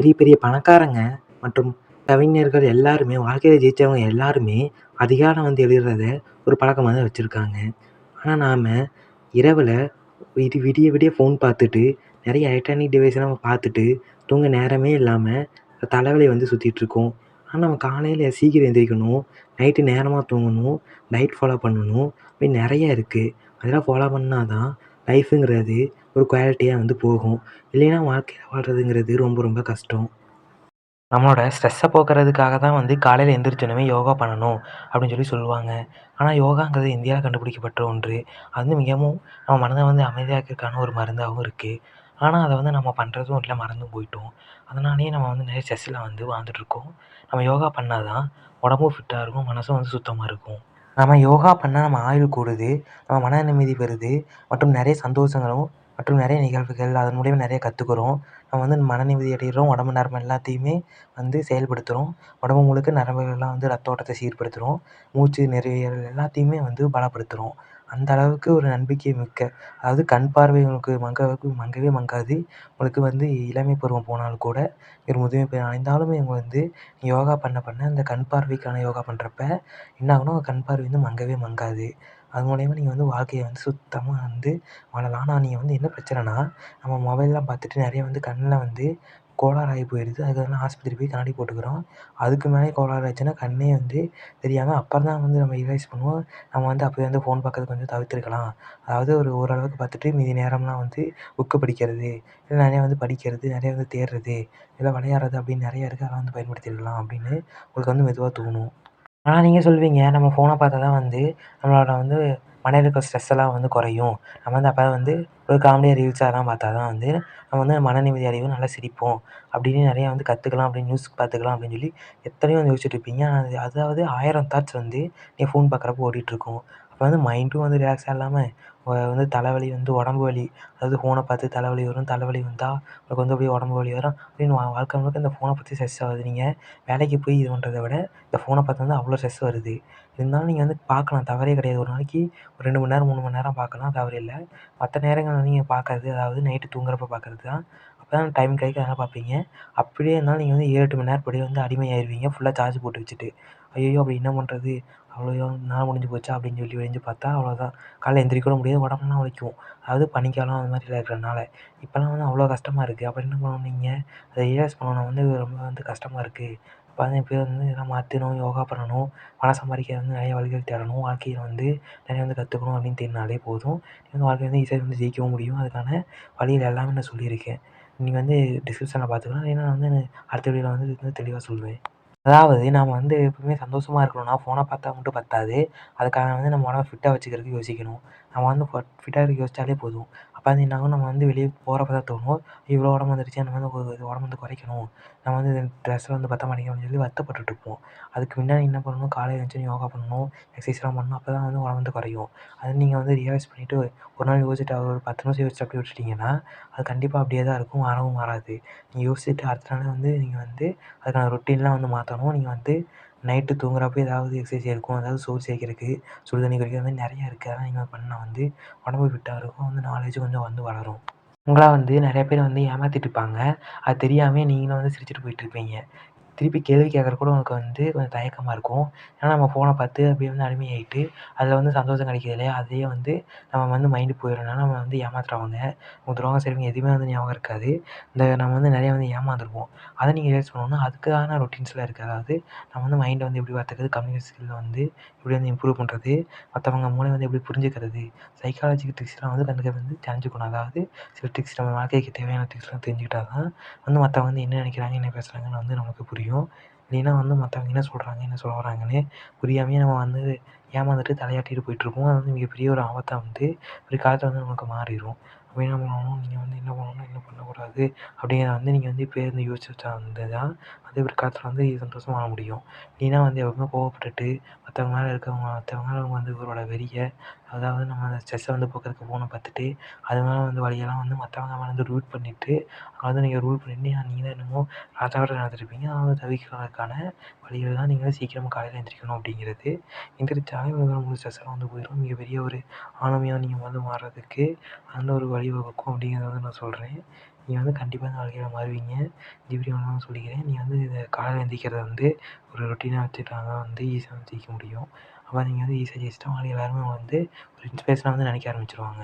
பெரிய பெரிய பணக்காரங்க மற்றும் கவிஞர்கள் எல்லாருமே வாழ்க்கையில் ஜெயித்தவங்க எல்லாருமே அதிகாரம் வந்து எழுதுறத ஒரு பழக்கமாக தான் வச்சுருக்காங்க. ஆனால் நாம் இரவில் விடி விடிய விடிய ஃபோன் பார்த்துட்டு நிறைய எலக்ட்ரானிக் டிவைஸ்லாம் பார்த்துட்டு தூங்க நேரமே இல்லாமல் தலைவலி வந்து சுற்றிட்ருக்கோம் ஆனால் நம்ம காலையில் சீக்கிரம் எந்திரிக்கணும் நைட்டு நேரமாக தூங்கணும் டயட் ஃபாலோ பண்ணணும் இப்படி நிறைய இருக்குது அதெல்லாம் ஃபாலோ பண்ணால் தான் லைஃபுங்கிறது ஒரு குவாலிட்டியாக வந்து போகும். இல்லைன்னா வாழ்க்கையில் வாழ்கிறதுங்கிறது ரொம்ப ரொம்ப கஷ்டம். நம்மளோட ஸ்ட்ரெஸ்ஸை போக்குறதுக்காக தான் வந்து காலையில் எந்திரிச்சோனமே யோகா பண்ணணும் அப்படின்னு சொல்லி சொல்லுவாங்க. ஆனால் யோகாங்கிறது இந்தியாவில் கண்டுபிடிக்கப்பட்ட ஒன்று. அது வந்து மிகவும் நம்ம மனதை வந்து அமைதியாக்கிறதுக்கான ஒரு மருந்தாகவும் இருக்குது ஆனால் அதை வந்து நம்ம பண்ணுறதும் இல்லை மறந்தும் போயிட்டோம். அதனாலேயே நம்ம வந்து நிறைய ஸ்ட்ரெஸ்ஸில் வந்து வாழ்ந்துட்டுருக்கோம் நம்ம யோகா பண்ணால் தான் உடம்பும் ஃபிட்டாக இருக்கும் மனசும் வந்து சுத்தமாக இருக்கும். நம்ம யோகா பண்ணால் நம்ம ஆயுள் கூடுது நம்ம மன நிம்மதி பெறுது மற்றும் நிறைய சந்தோஷங்களும் மற்றும் நிறைய நிகழ்வுகள் அதன் மூலிமா நிறைய கற்றுக்குறோம் நம்ம வந்து மன நிம்மதி அடைகிறோம் உடம்பு நரம்பு எல்லாத்தையுமே வந்து செயல்படுத்துகிறோம் உடம்பு முழுக்க நரம்புகள்லாம் வந்து ரத்த ஓட்டத்தை சீர்படுத்துகிறோம் மூச்சு நிறைவுகள் எல்லாத்தையுமே வந்து பலப்படுத்துகிறோம் அந்த அளவுக்கு ஒரு நம்பிக்கை மிக்க. அதாவது கண் பார்வை உங்களுக்கு மங்க மங்கவே மங்காது. உங்களுக்கு வந்து இளமை பருவம் போனாலும் கூட ஒரு முதுமை பருவம் அடைந்தாலுமே இவங்க வந்து யோகா பண்ண பண்ண அந்த கண் பார்வைக்கான யோகா பண்ணுறப்ப என்ன ஆகும்னா கண் பார்வை வந்து மங்கவே மங்காது. அது மூலிமா நீங்கள் வந்து வாழ்க்கையை வந்து சுத்தமாக வந்து வாழலாம். ஆனால் நீங்கள் வந்து என்ன பிரச்சனைனா நம்ம மொபைல்லாம் பார்த்துட்டு நிறைய வந்து கண்ணில் வந்து கோளாறாகி ஆகி போயிடுது அதுக்கப்புறம் ஆஸ்பத்திரி போய் கண்ணாடி போட்டுக்கிறோம். அதுக்கு மேலே கோளாறு ஆச்சுன்னா கண்ணே வந்து தெரியாமல் அப்புறம் தான் வந்து நம்ம ரியலைஸ் பண்ணுவோம். நம்ம வந்து அப்போயே வந்து ஃபோன் பார்க்கறது கொஞ்சம் தவிர்த்திருக்கலாம். அதாவது ஒரு ஓரளவுக்கு பார்த்துட்டு மீதி நேரம்லாம் வந்து புக்கு படிக்கிறது இல்லை நிறையா வந்து படிக்கிறது நிறையா வந்து தேடுறது இல்லை விளையாடுறது அப்படின்னு நிறையா இருக்குது அதெல்லாம் வந்து பயன்படுத்திடலாம் அப்படின்னு உங்களுக்கு வந்து மெதுவாக தோணும். ஆனால் நீங்கள் சொல்வீங்க நம்ம ஃபோனை பார்த்தா தான் வந்து நம்மளோட வந்து மன இருக்க ஸ்ட்ரெஸ் எல்லாம் வந்து குறையும். நம்ம வந்து அப்போ வந்து ஒரு காமெடியாக ரீல்ஸ் அதெல்லாம் பார்த்தா தான் வந்து நம்ம வந்து மன நிம்மதி அடைவோம் நல்லா சிரிப்போம். அப்படின்னு நிறையா வந்து கற்றுக்கலாம் அப்படின்னு நியூஸ் பார்த்துக்கலாம் அப்படின்னு சொல்லி எத்தனையோ வந்து யோசிச்சுட்ருப்பீங்க ஆனால் அது அதாவது ஆயிரம் தாட்ஸ் வந்து நீங்கள் ஃபோன் பார்க்குறப்போ ஓடிகிட்ருக்கும் அப்போ வந்து மைண்டும் வந்து ரிலாக்ஸாக இல்லாமல் வந்து தலைவலி வந்து உடம்பு வலி அதாவது ஃபோனை பார்த்து தலைவலி வரும் தலைவலி வந்தால் உங்களுக்கு வந்து அப்படியே உடம்பு வலி வரும். அப்படின்னு வா வாழ்க்கை முழுக்க இந்த ஃபோனை பற்றி ஸ்ட்ரெஸ் ஆகுது. நீங்கள் வேலைக்கு போய் இது பண்ணுறத விட இந்த ஃபோனை பார்த்து வந்து அவ்வளோ ஸ்ட்ரெஸ் வருது. இருந்தாலும் நீங்கள் வந்து பார்க்கலாம். தவறே கிடையாது. ஒரு நாளைக்கு ஒரு ரெண்டு மணி நேரம் மூணு மணி நேரம் பார்க்கலாம். தவறு இல்லை. மற்ற நேரங்கள் நீங்கள் பார்க்கறது அதாவது நைட்டு தூங்குறப்ப பார்க்கறது தான். அப்போ தான் டைம் கிடைக்கும் அதெல்லாம் பார்ப்பீங்க. அப்படியே இருந்தாலும் நீங்கள் வந்து ஏழு எட்டு மணி நேரம் படியே வந்து அடிமையாயிருவீங்க. ஃபுல்லாக சார்ஜ் போட்டு வச்சுட்டு ஐயையோ அப்படி என்ன பண்ணுறது அவ்வளோ நாள் முடிஞ்சு போச்சா? அப்படின்னு சொல்லி விடிஞ்சு பார்த்தா அவ்வளோதான் காலைல எந்திரிக்க கூட முடியாது உடம்புலாம் வலிக்கும். அதாவது பனிக்காலம் அந்த மாதிரிலாம் இருக்கிறனால இப்போலாம் வந்து அவ்வளோ கஷ்டமாக இருக்குது அப்போ என்ன பண்ணணும் நீங்கள் அதை ரியலைஸ் பண்ணணும். வந்து ரொம்ப வந்து கஷ்டமாக இருக்குது பதினஞ்சு பேர் வந்து இதெல்லாம் மாற்றணும் யோகா பண்ணணும் பணம் சம்பாதிக்க வந்து நிறைய வழிகள் தேடணும் வாழ்க்கையில் வந்து நிறைய வந்து கற்றுக்கணும் அப்படின்னு தேடினாலே போதும். நீங்கள் வாழ்க்கையில் வந்து ஈஸியாக வந்து ஜெயிக்கவும் முடியும். அதுக்கான வழிகள் எல்லாமே நான் சொல்லியிருக்கேன். நீங்கள் வந்து டிஸ்கிரிப்ஷனில் பார்த்துக்கலாம். இல்லைன்னா வந்து அடுத்த வீடியோவில் வந்து இது வந்து தெளிவாக சொல்லுவேன் அதாவது நாம் வந்து எப்பவுமே சந்தோஷமாக இருக்கணும்னா ஃபோனை பார்த்தா மட்டும் பத்தாது. அதுக்காக வந்து நம்ம உடம்பை ஃபிட்டாக வச்சுக்கிறதுக்கு யோசிக்கணும். நம்ம வந்து ஃபிட்டாக இருக்க யோசித்தாலே போதும். அப்போ வந்து என்ன ஆகும்? நம்ம வந்து வெளியே போகிறப்ப தான் தோணும். இவ்வளோ உடம்பு வந்துருச்சே நம்ம வந்து ஒரு உடம்பு வந்து குறைக்கணும். நம்ம வந்து ட்ரெஸ்ஸில் வந்து பத்த மாட்டேங்குது அப்படின்னு சொல்லி வருத்தப்பட்டுட்டு இருப்போம். அதுக்கு முன்னாடி என்ன பண்ணணும்? காலையில் எழுந்திரிச்சோன்னே யோகா பண்ணணும் எக்ஸசைஸ்லாம் பண்ணணும். அப்போ தான் வந்து உடம்பு வந்து குறையும். அது நீங்கள் வந்து ரியலைஸ் பண்ணிவிட்டு ஒரு நாள் யோசிச்சுட்டு ஒரு பத்து நிமிஷம் யோசிச்சு அப்படி விட்டுட்டிங்கன்னா அது கண்டிப்பாக அப்படியே தான் இருக்கும். மாறவும் மாறாது. நீங்கள் யோசிச்சுட்டு அடுத்த நாள் வந்து நீங்கள் வந்து அதுக்கான ரொட்டீன்லாம் வந்து மாற்றணும் நீங்கள் வந்து நைட்டு தூங்குறப்ப ஏதாவது எக்ஸசைஸ் இருக்கும் அதாவது சோறு சேர்க்கறக்கு சுடு தண்ணி குடிக்கிற மாதிரி நிறையா இருக்குது அதெல்லாம் நீங்கள் பண்ணால் வந்து உடம்பு ஃபிட்டாக இருக்கும். வந்து நாலேஜும் கொஞ்சம் வந்து வளரும். உங்களை வந்து நிறைய பேர் வந்து ஏமாற்றிட்டு இருப்பாங்க. அது தெரியாமல் நீங்களும் வந்து சிரிச்சுட்டு போயிட்டுருப்பீங்க திருப்பி கேள்வி கேட்குற கூட உங்களுக்கு வந்து கொஞ்சம் தயக்கமாக இருக்கும். ஏன்னா நம்ம ஃபோனை பார்த்து அப்படியே வந்து அடிமையாகிட்டு அதில் வந்து சந்தோஷம் கிடைக்கிறது இல்லையா? அதையே வந்து நம்ம வந்து மைண்டு போயிடும்னால நம்ம வந்து ஏமாத்துறவங்க உங்கள் துரோகம் செய்கிறவங்க எதுவுமே வந்து ஞாபகம் இருக்காது. இந்த நம்ம வந்து நிறையா வந்து ஏமாந்துருப்போம். அதை நீங்கள் ரியலைஸ் பண்ணணும்னா அதுக்கான ரொட்டீன்ஸ்லாம் இருக்குது அதாவது நம்ம வந்து மைண்டை வந்து எப்படி பார்த்துக்கிறது கம்யூனிகேஷன் ஸ்கில்லை வந்து எப்படி வந்து இம்ப்ரூவ் பண்ணுறது மற்றவங்க மூளை வந்து எப்படி புரிஞ்சுக்கிறது சைக்காலஜிக்கல் ட்ரிக்ஸ்லாம் வந்து கண்டுக்க வந்து தெரிஞ்சுக்கணும். அதாவது சில ட்ரிக்ஸ் நம்ம வாழ்க்கைக்கு தேவையான ட்ரிக்ஸ்லாம் தெரிஞ்சுக்கிட்டா தான் வந்து மற்றவங்க வந்து என்ன நினைக்கிறாங்க என்ன பேசுகிறாங்கன்னு வந்து நமக்கு புரியும். இல்லைன்னா வந்து மற்றவங்க என்ன சொல்கிறாங்க என்ன சொல்ல வராங்கன்னு புரியாமையே நம்ம வந்து ஏமாந்துட்டு தலையாட்டிட்டு போயிட்டுருப்போம். அது வந்து மிகப்பெரிய ஒரு ஆபத்தாக வந்து பிற்காலத்தில் வந்து நமக்கு மாறிடும் அப்போ என்ன பண்ணணும்? நீங்கள் வந்து என்ன பண்ணணும்? என்ன பண்ணக்கூடாது? அப்படிங்கிறத வந்து நீங்கள் வந்து இப்போயே இருந்து யோசிச்சு வச்சா வந்து தான் வந்து பிற்காலத்தில் வந்து சந்தோஷமா வாழ முடியும். இல்லைன்னா வந்து எப்பவுமே கோவப்பட்டுட்டு மற்றவங்க மேலே இருக்கவங்க மற்றவங்க மேலே வந்து இவரோட வெறியை அதாவது நம்ம அந்த ஸ்ட்ரெஸ்ஸை வந்து போக்குறதுக்கு ஃபோனை பார்த்துட்டு அது மேலே வந்து வழியெல்லாம் வந்து மற்றவங்க மேலே வந்து ரூட் பண்ணிவிட்டு அதை நீங்கள் ரூல் பண்ணிட்டு நீங்கள் தான் என்னமோ ராஜாவாட்டம் நடந்துட்டுருப்பீங்க அதை வந்து தவிர்க்கிறதுக்கான வழிகள் தான் நீங்கள் சீக்கிரமாக காலையில் எந்திரிக்கணும் அப்படிங்கிறது. எந்திரிச்சாலே உங்களுக்கு முழு ஸ்ட்ரெஸ்ஸெல்லாம் வந்து போயிடும் மிகப்பெரிய ஒரு ஆளுமையாக நீங்கள் வந்து மாறுறதுக்கு அந்த ஒரு வழிவகுக்கும் அப்படிங்கிறத வந்து நான் சொல்கிறேன் நீங்கள் வந்து கண்டிப்பாக இந்த வாழ்க்கையில் மாறுவீங்க. இந்த சொல்லிக்கிறேன். நீங்கள் வந்து இதை காலையில் எந்திரிக்கிறத வந்து ஒரு ரொட்டீனாக வச்சுட்டாங்க வந்து ஈஸியாக வந்து ஜெயிக்க முடியும். அப்போ நீங்கள் வந்து ஈஸியாக ஜெயிச்சிட்டா உங்களை எல்லாருமே வந்து ஒரு இன்ஸ்பிரேஷனாக வந்து நினைக்க ஆரம்பிச்சிடுவாங்க